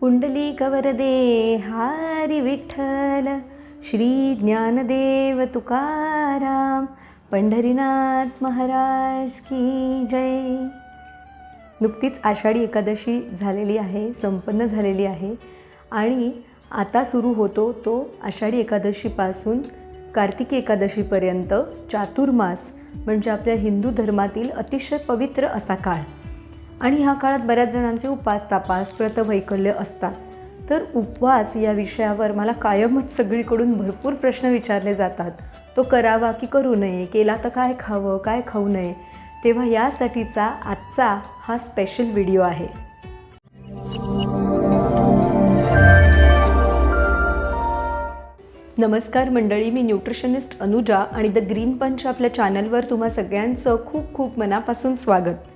पुंडली कवरदे हारी विठ्ठल श्री ज्ञानदेव तुकाराम पंढरीनाथ महाराज की जय. नुकतीच आषाढी एकादशी झालेली आहे संपन्न झालेली आहे आणि आता सुरू होतो तो आषाढी एकादशीपासून कार्तिकी एकादशीपर्यंत चातुर्मास म्हणजे आपल्या हिंदू धर्मातील अतिशय पवित्र असा काळ. आणि ह्या काळात बऱ्याच जणांचे उपास तापास व्रतवैकल्य असतात. तर उपवास या विषयावर मला कायमच सगळीकडून भरपूर प्रश्न विचारले जातात. तो करावा की करू नये केला तर काय खावं काय खाऊ नये तेव्हा यासाठीचा आजचा हा स्पेशल व्हिडिओ आहे. नमस्कार मंडळी मी न्यूट्रिशनिस्ट अनुजा आणि द ग्रीन पंच आपल्या चॅनलवर तुम्हा सगळ्यांचं खूप खूप मनापासून स्वागत.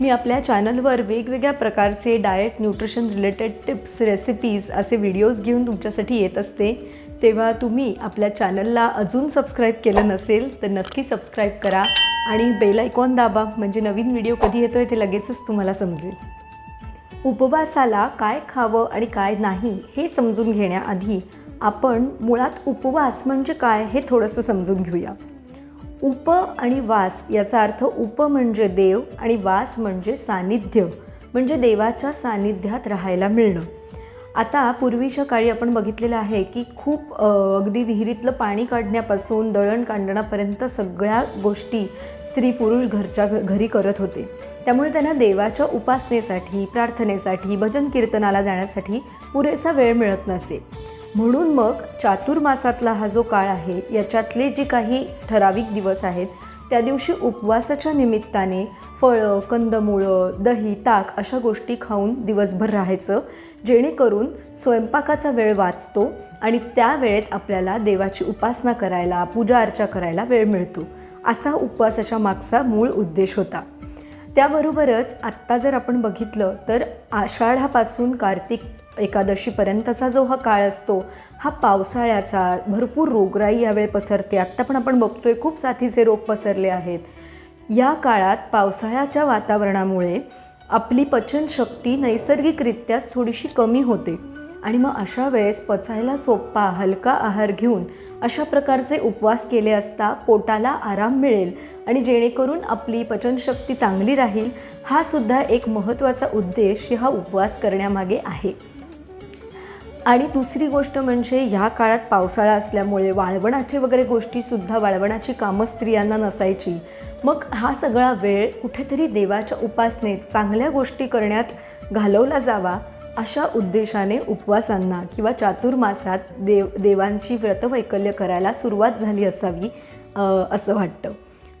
मी आपल्या चॅनलवर वेगवेगळ्या प्रकारचे diet nutrition related tips recipes असे व्हिडिओज घेऊन तुमच्यासाठी येत असते. तेव्हा तुम्ही आपल्या चॅनलला अजून सबस्क्राईब केलं नसेल तर नक्की सबस्क्राईब करा आणि बेल आयकॉन दाबा म्हणजे नवीन व्हिडिओ कधी येतो आहे ते लगेचच तुम्हाला समजेल. उपवासाला काय खावं आणि काय नाही हे समजून घेण्याआधी आपण मुळात उपवास म्हणजे काय हे थोडंसं समजून घेऊया. उप आणि वास याचा अर्थ उप म्हणजे देव आणि वास म्हणजे सानिध्य म्हणजे देवाच्या सानिध्यात राहायला मिळणं. आता पूर्वीच्या काळी आपण बघितलेलं आहे की खूप अगदी विहिरीतलं पाणी काढण्यापासून दळण काढण्यापर्यंत सगळ्या गोष्टी स्त्री पुरुष घरच्या घ- घरी करत होते. त्यामुळे त्यांना देवाच्या उपासनेसाठी प्रार्थनेसाठी भजन कीर्तनाला जाण्यासाठी पुरेसा वेळ मिळत नसे. म्हणून मग चातुर्मासातला हा जो काळ आहे याच्यातले जे काही ठराविक दिवस आहेत त्या दिवशी उपवासाच्या निमित्ताने फळं कंदमुळं दही ताक अशा गोष्टी खाऊन दिवसभर राहायचं जेणेकरून स्वयंपाकाचा वेळ वाचतो आणि त्या वेळेत आपल्याला देवाची उपासना करायला पूजा अर्चा करायला वेळ मिळतो. असा उपवासाच्या मागचा मूळ उद्देश होता. त्याबरोबरच आत्ता जर आपण बघितलं तर आषाढापासून कार्तिक एकादशीपर्यंतचा जो हा काळ असतो हा पावसाळ्याचा भरपूर रोगराई यावेळी पसरते. आत्ता पण आपण बघतोय खूप साथीचे रोग पसरले आहेत. या काळात पावसाळ्याच्या वातावरणामुळे आपली पचनशक्ती नैसर्गिकरित्याच थोडीशी कमी होते आणि मग अशा वेळेस पचायला सोपा हलका आहार घेऊन अशा प्रकारचे उपवास केले असता पोटाला आराम मिळेल आणि जेणेकरून आपली पचनशक्ती चांगली राहील हा सुद्धा एक महत्त्वाचा उद्देश हा उपवास करण्यामागे आहे. आणि दुसरी गोष्ट म्हणजे ह्या काळात पावसाळा असल्यामुळे वाळवणाचे वगैरे गोष्टीसुद्धा वाळवणाची कामं स्त्रियांना नसायची. मग हा सगळा वेळ कुठेतरी देवाच्या उपासनेत चांगल्या गोष्टी करण्यात घालवला जावा अशा उद्देशाने उपवासांना किंवा चातुर्मासात देव देवांची व्रतवैकल्य करायला सुरुवात झाली असावी असं वाटतं.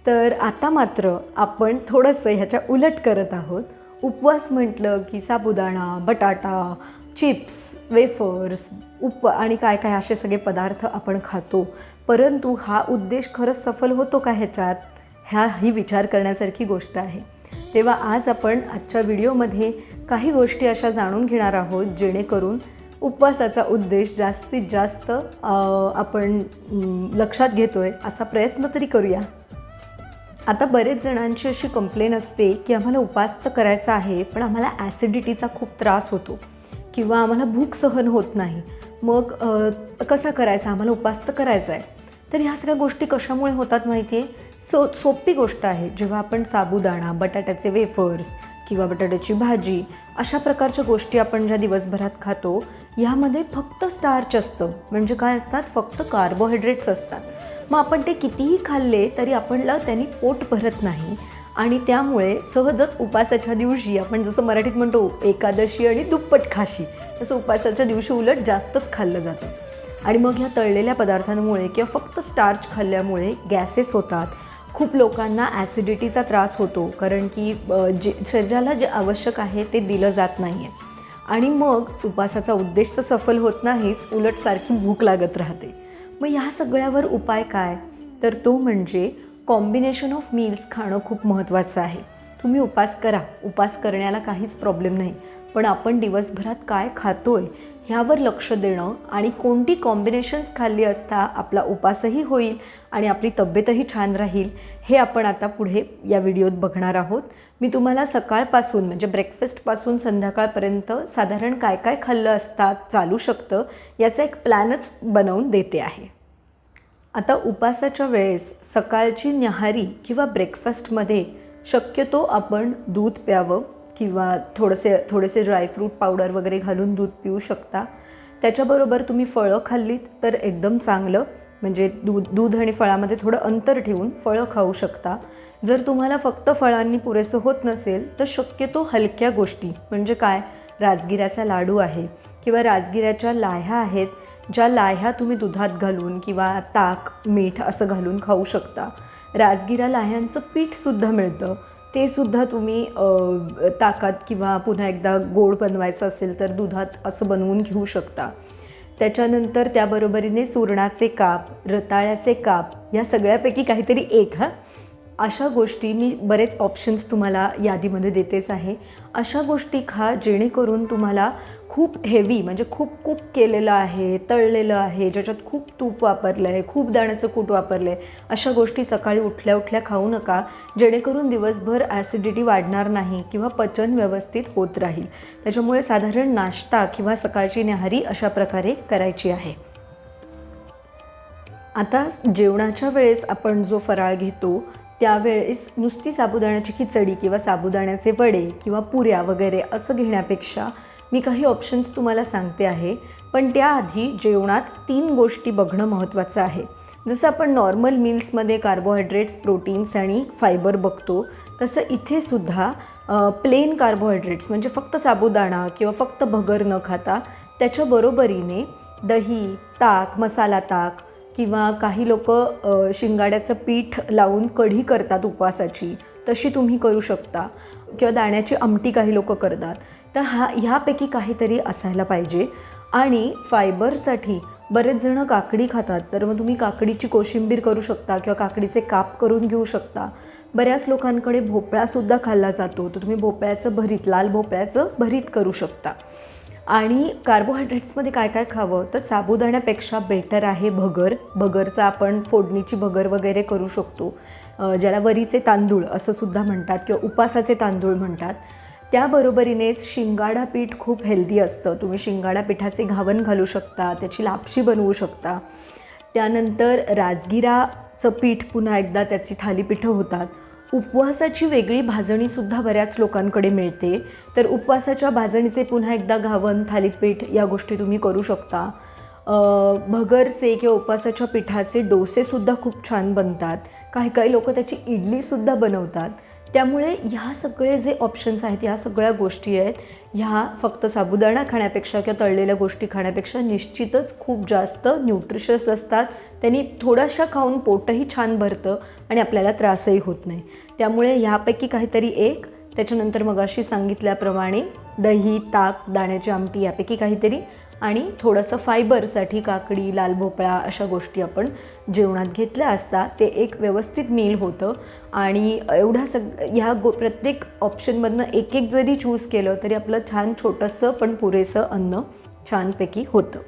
तर आता मात्र आपण थोडंसं ह्याच्या उलट करत आहोत. उपवास म्हटलं की साबुदाणा बटाटा चिप्स वेफर्स उप आणि काय काय असे सगळे पदार्थ आपण खातो. परंतु हा उद्देश खरंच सफल होतो का ह्याच्यात? ह्या ही विचार करण्यासारखी गोष्ट आहे. तेव्हा आज आपण आजच्या व्हिडिओमध्ये काही गोष्टी अशा जाणून घेणार आहोत जेणेकरून उपवासाचा उद्देश जास्तीत जास्त आपण लक्षात लक्षात घेतोय असा प्रयत्न तरी करूया. आता बरेच जणांची अशी कंप्लेन असते की आम्हाला उपास तर करायचा आहे पण आम्हाला ॲसिडिटीचा खूप त्रास होतो. किंवा आम्हाला भूक सहन होत नाही. मग कसा करायचा? आम्हाला उपास तर करायचा आहे. तर ह्या सगळ्या गोष्टी कशामुळे होतात माहिती आहे सो सोपी गोष्ट आहे. जेव्हा आपण साबुदाणा बटाट्याचे वेफर्स किंवा बटाट्याची भाजी अशा प्रकारच्या गोष्टी आपण ज्या दिवसभरात खातो ह्यामध्ये फक्त स्टार्च असतं. म्हणजे काय असतात? फक्त कार्बोहायड्रेट्स असतात. मग आपण ते कितीही खाल्ले तरी आपणला त्यांनी पोट भरत नाही. आणि त्यामुळे सहजच उपासाच्या दिवशी आपण जसं मराठीत म्हणतो एकादशी आणि दुप्पट खाशी तसं उपासाच्या दिवशी उलट जास्तच खाल्लं जातं. आणि मग ह्या तळलेल्या पदार्थांमुळे किंवा फक्त स्टार्च खाल्ल्यामुळे गॅसेस होतात. खूप लोकांना ॲसिडिटीचा त्रास होतो कारण की जे शरीराला जे आवश्यक आहे ते दिलं जात नाही आहे आणि मग उपासाचा उद्देश तर सफल होत नाहीच उलट सारखी भूक लागत राहते. मग ह्या सगळ्यावर उपाय काय? तर तो म्हणजे कॉम्बिनेशन ऑफ मील्स खाणं खूप महत्त्वाचं आहे. तुम्ही उपास करा. उपास करण्याला काहीच प्रॉब्लेम नाही. पण आपण दिवसभरात काय खातोय ह्यावर लक्ष देणं आणि कोणती कॉम्बिनेशन्स खाल्ली असता आपला उपासही होईल आणि आपली तब्येतही छान राहील हे आपण आता पुढे या व्हिडिओत बघणार आहोत. मी तुम्हाला सकाळपासून म्हणजे ब्रेकफास्टपासून संध्याकाळपर्यंत साधारण काय काय खाल्लं असता चालू शकतं याचा एक प्लॅनच बनवून देते आहे. आता उपासाच्या वेळेस सकाळची न्याहारी किंवा ब्रेकफास्टमध्ये शक्यतो आपण दूध प्यावं किंवा थोडेसे थोडेसे ड्रायफ्रूट पावडर वगैरे घालून दूध पिऊ शकता. त्याच्याबरोबर तुम्ही फळं खाल्लीत तर एकदम चांगलं. म्हणजे दूध दूध आणि फळामध्ये थोडं अंतर ठेवून फळं खाऊ शकता. जर तुम्हाला फक्त फळांनी पुरेसं होत नसेल तर शक्यतो हलक्या गोष्टी. म्हणजे काय? राजगिऱ्याचा लाडू आहे किंवा राजगिऱ्याच्या लाह्या आहेत ज्या लाह्या तुम्ही दुधात घालून किंवा ताक मीठ असं घालून खाऊ शकता. राजगिरा लाह्यांचं पीठसुद्धा मिळतं. ते सुद्धा तुम्ही ताकात किंवा पुन्हा एकदा गोड बनवायचं असेल तर दुधात असं बनवून घेऊ शकता. त्याच्यानंतर त्याबरोबरीने सुरणाचे काप रताळ्याचे काप या सगळ्यापैकी काहीतरी एक हा. अशा गोष्टी मी बरेच ऑप्शन्स तुम्हाला यादीमध्ये देतेच आहे. अशा गोष्टी खा जेणेकरून तुम्हाला खूप हेवी म्हणजे खूप कुक केलेलं आहे तळलेलं आहे ज्याच्यात खूप तूप वापरलं आहे खूप दाण्याचं कूट वापरलं आहे अशा गोष्टी सकाळी उठल्या उठल्या खाऊ नका जेणेकरून दिवसभर ॲसिडिटी वाढणार नाही किंवा पचन व्यवस्थित होत राहील. त्याच्यामुळे साधारण नाश्ता किंवा सकाळची न्याहारी अशा प्रकारे करायची आहे. आता जेवणाच्या वेळेस आपण जो फराळ घेतो त्यावेळेस नुसती साबुदाण्याची खिचडी किंवा साबुदाण्याचे वडे किंवा पुऱ्या वगैरे असं घेण्यापेक्षा मी काही ऑप्शन्स तुम्हाला सांगते आहे. पण त्याआधी जेवणात तीन गोष्टी बघणं महत्त्वाचं आहे. जसं आपण नॉर्मल मील्समध्ये कार्बोहायड्रेट्स प्रोटीन्स आणि फायबर बघतो तसं इथे सुद्धा प्लेन कार्बोहायड्रेट्स म्हणजे फक्त साबुदाणा किंवा फक्त भगर न खाता त्याच्या बरोबरीने दही ताक मसाला ताक किंवा काही लोक शिंगाड्याचं पीठ लावून कढी करतात उपवासाची तशी तुम्ही करू शकता. किंवा दाण्याची आमटी काही लोक करतात. तर हा ह्यापैकी काहीतरी असायला पाहिजे. आणि फायबरसाठी बरेच जणं काकडी खातात. तर मग तुम्ही काकडीची कोशिंबीर करू शकता किंवा काकडीचे काप करून घेऊ शकता. बऱ्याच लोकांकडे भोपळासुद्धा खाल्ला जातो. तर तुम्ही भोपळ्याचं भरीत लाल भोपळ्याचं भरीत करू शकता. आणि कार्बोहायड्रेट्समध्ये काय काय खावं? तर साबुदाण्यापेक्षा बेटर आहे भगर. भगरचा आपण फोडणीची भगर वगैरे करू शकतो. ज्याला वरीचे तांदूळ असं सुद्धा म्हणतात किंवा उपासाचे तांदूळ म्हणतात. त्याबरोबरीनेच शिंगाडा पीठ खूप हेल्दी असतं. तुम्ही शिंगाडा पिठाचे घावन घालू शकता त्याची लापशी बनवू शकता. त्यानंतर राजगिराचं पीठ पुन्हा एकदा त्याची थालीपीठं होतात. उपवासाची वेगळी भाजणीसुद्धा बऱ्याच लोकांकडे मिळते. तर उपवासाच्या भाजणीचे पुन्हा एकदा घावन थालीपीठ या गोष्टी तुम्ही करू शकता. भगरचे किंवा उपवासाच्या पिठाचे डोसेसुद्धा खूप छान बनतात. काही काही लोक त्याची इडलीसुद्धा बनवतात. त्यामुळे ह्या सगळे जे ऑप्शन्स आहेत ह्या सगळ्या गोष्टी आहेत ह्या फक्त साबुदाणा खाण्यापेक्षा किंवा तळलेल्या गोष्टी खाण्यापेक्षा निश्चितच खूप जास्त न्यूट्रिशस असतात. त्यांनी थोड्याशा खाऊन पोटही छान भरतं आणि आपल्याला त्रासही होत नाही. त्यामुळे ह्यापैकी काहीतरी एक त्याच्यानंतर मग अशी सांगितल्याप्रमाणे दही ताक दाण्याची आमटी यापैकी काहीतरी. आणि थोडंसं फायबरसाठी काकडी लाल भोपळा अशा गोष्टी आपण जेवणात घेतल्या असता ते एक व्यवस्थित मील होतं. आणि एवढा सग ह्या गो प्रत्येक ऑप्शनमधनं एक एक जरी चूज केलं तरी आपलं छान छोटंसं पण पुरेसं अन्न छानपैकी होतं.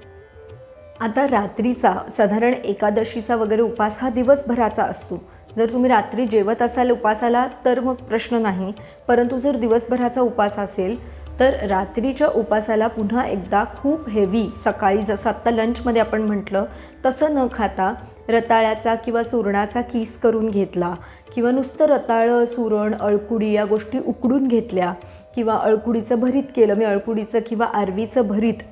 आता रात्रीचा साधारण एकादशीचा वगैरे उपास हा दिवसभराचा असतो. जर तुम्ही रात्री जेवत असाल उपासाला तर मग प्रश्न नाही. परंतु जर दिवसभराचा उपास असेल तर रात्रीच्या उपासाला पुन्हा एकदा खूप हेवी सकाळी जसं आत्ता लंचमध्ये आपण म्हटलं तसं न खाता रताळ्याचा किंवा सुरणाचा किस करून घेतला किंवा नुसतं रताळं सुरण अळकुडी या गोष्टी उकडून घेतल्या किंवा अळकुडीचं भरीत केलं मी अळकुडीचं किंवा आरवीचं भरीत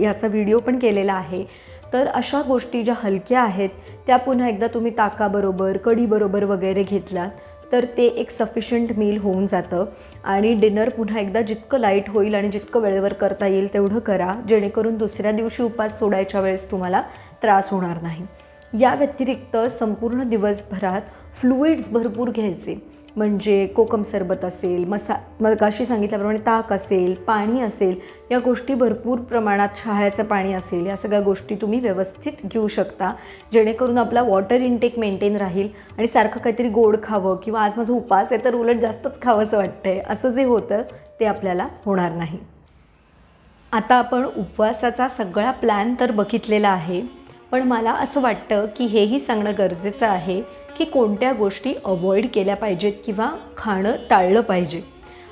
याचा व्हिडिओ पण केलेला आहे. तर अशा गोष्टी ज्या हलक्या आहेत त्या पुन्हा एकदा तुम्ही ताकाबरोबर कढीबरोबर वगैरे घेतलात. तर ते एक सफिशियंट मील होऊन जातं. आणि डिनर पुन्हा एकदा जितकं लाइट होईल आणि जितकं वेळेवर करता येईल तेवढं करा. जेणेकरून दुसऱ्या दिवशी उपास सोडायच्या वेळेस तुम्हाला त्रास होणार नाही. या व्यतिरिक्त संपूर्ण दिवसभरात फ्लुईड्स भरपूर घ्यायचे. म्हणजे कोकम सरबत असेल मसा मगाशी सांगितल्याप्रमाणे ताक असेल पाणी असेल या गोष्टी भरपूर प्रमाणात शहाळ्याचं पाणी असेल या सगळ्या गोष्टी तुम्ही व्यवस्थित घेऊ शकता जेणेकरून आपला वॉटर इनटेक मेंटेन राहील आणि सारखं काहीतरी गोड खावं किंवा आज माझा उपास आहे तर उलट जास्तच खावंसं वाटतंय. असं जे होतं ते आपल्याला होणार नाही. आता आपण उपवासाचा सगळा प्लॅन तर बघितलेला आहे पण मला असं वाटतं की हेही सांगणं गरजेचं आहे की कोणत्या गोष्टी अवॉइड केल्या पाहिजेत किंवा खाणं टाळलं पाहिजे.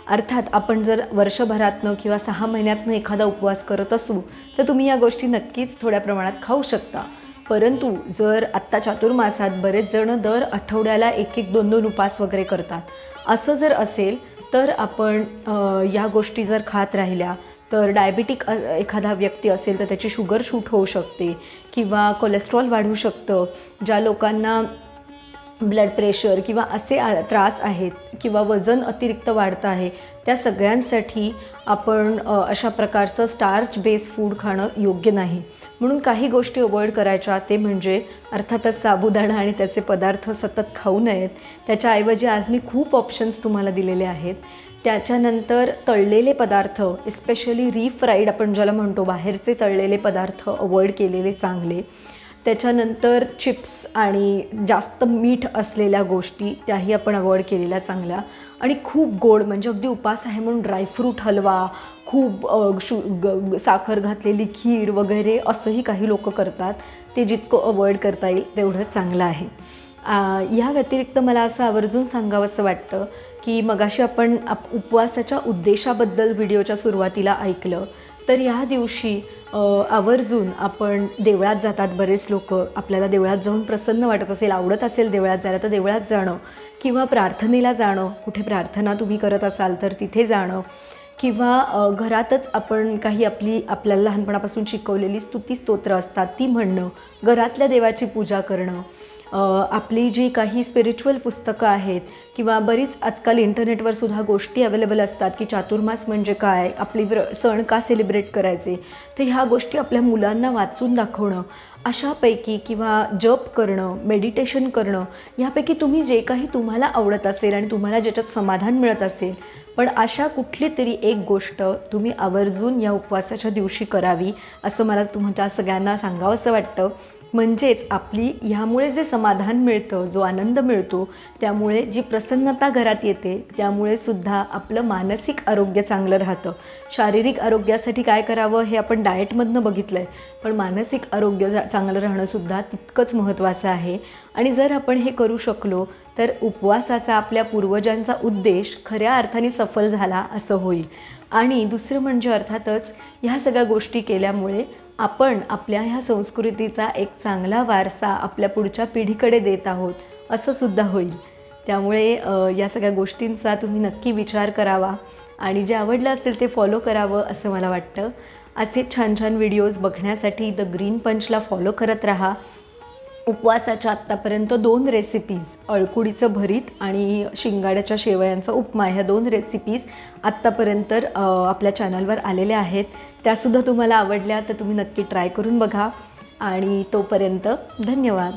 अर्थात आपण जर वर्षभरातनं किंवा सहा महिन्यातनं एखादा उपवास करत असू तर तुम्ही या गोष्टी नक्कीच थोड्या प्रमाणात खाऊ शकता. परंतु जर आत्ता चातुर्मासात बरेच जण दर आठवड्याला एक एक दोन दोन उपवास वगैरे करतात. असं जर असेल तर आपण या गोष्टी जर खात राहिल्या तर डायबिटिक एखादा व्यक्ती असेल तर त्याची शुगर शूट होऊ शकते किंवा कोलेस्ट्रॉल वाढू शकतं. ज्या लोकांना ब्लड प्रेशर किंवा असे त्रास आहेत किंवा वजन अतिरिक्त वाढतं आहे त्या सगळ्यांसाठी आपण अशा प्रकारचं स्टार्च बेस फूड खाणं योग्य नाही. म्हणून काही गोष्टी अवॉइड करायच्या ते म्हणजे अर्थातच साबुदाणा आणि त्याचे पदार्थ सतत खाऊ नयेत. त्याच्याऐवजी आज मी खूप ऑप्शन्स तुम्हाला दिलेले आहेत. त्याच्यानंतर तळलेले पदार्थ एस्पेशली रीफ्राईड आपण ज्याला म्हणतो बाहेरचे तळलेले पदार्थ अवॉइड केलेले चांगले. त्याच्यानंतर चिप्स आणि जास्त मीठ असलेल्या गोष्टी त्याही आपण अवॉइड केलेल्या चांगल्या. आणि खूप गोड म्हणजे अगदी उपास आहे म्हणून ड्रायफ्रूट हलवा खूप शु ग साखर घातलेली खीर वगैरे असंही काही लोक करतात. ते जितकं अवॉइड करता येईल तेवढं चांगलं आहे. ह्या व्यतिरिक्त मला असं आवर्जून सांगावंसं वाटतं की मगाशी आपण आप उपवासाच्या उद्देशाबद्दल व्हिडिओच्या सुरुवातीला ऐकलं. तर या दिवशी आवर्जून आपण देवळात जातात बरेच लोक. आपल्याला देवळात जाऊन प्रसन्न वाटत असेल आवडत असेल देवळात जायला तर देवळात जाणं किंवा प्रार्थनेला जाणं कुठे प्रार्थना तुम्ही करत असाल तर तिथे जाणं किंवा घरातच आपण काही आपली आपल्याला लहानपणापासून शिकवलेली स्तुती स्तोत्र असतात ती म्हणणं घरातल्या देवाची पूजा करणं आपली जी काही स्पिरिच्युअल पुस्तकं आहेत किंवा बरीच आजकाल इंटरनेटवर सुद्धा गोष्टी अवेलेबल असतात की चातुर्मास म्हणजे काय आपली व्र सण का सेलिब्रेट करायचे तर ह्या गोष्टी आपल्या मुलांना वाचून दाखवणं अशापैकी किंवा जप करणं मेडिटेशन करणं यापैकी तुम्ही जे काही तुम्हाला आवडत असेल आणि तुम्हाला ज्याच्यात समाधान मिळत असेल पण अशा कुठली तरी एक गोष्ट तुम्ही आवर्जून या उपवासाच्या दिवशी करावी असं मला तुमच्या सगळ्यांना सांगावंसं वाटतं. म्हणजेच आपली ह्यामुळे जे समाधान मिळतं जो आनंद मिळतो त्यामुळे जी प्रसन्नता घरात येते त्यामुळे सुद्धा आपलं मानसिक आरोग्य चांगलं राहतं. शारीरिक आरोग्यासाठी काय करावं हे आपण डाएटमधनं बघितलं आहे पण मानसिक आरोग्य चांगलं राहणंसुद्धा तितकंच महत्त्वाचं आहे. आणि जर आपण हे करू शकलो तर उपवासाचा आपल्या पूर्वजांचा उद्देश खऱ्या अर्थाने सफल झाला असं होईल. आणि दुसरं म्हणजे अर्थातच ह्या सगळ्या गोष्टी केल्यामुळे आपण आपल्या ह्या संस्कृतीचा एक चांगला वारसा आपल्या पुढच्या पिढीकडे देत आहोत असं सुद्धा होईल. त्यामुळे या सगळ्या गोष्टींचा तुम्ही नक्की विचार करावा आणि जे आवडलं असेल ते फॉलो करावं असं मला वाटतं. असे छान छान व्हिडिओज बघण्यासाठी द ग्रीन पंचला फॉलो करत राहा. उपवासाच्या आत्तापर्यंत दोन रेसिपीज अळकुडीचं भरीत आणि शिंगाड्याच्या शेवयांचा उपमा ह्या दोन रेसिपीज आत्तापर्यंत आपल्या चॅनलवर आलेल्या आहेत. त्यासुद्धा तुम्हाला आवडल्या तर तुम्ही नक्की ट्राय करून बघा. आणि तोपर्यंत धन्यवाद.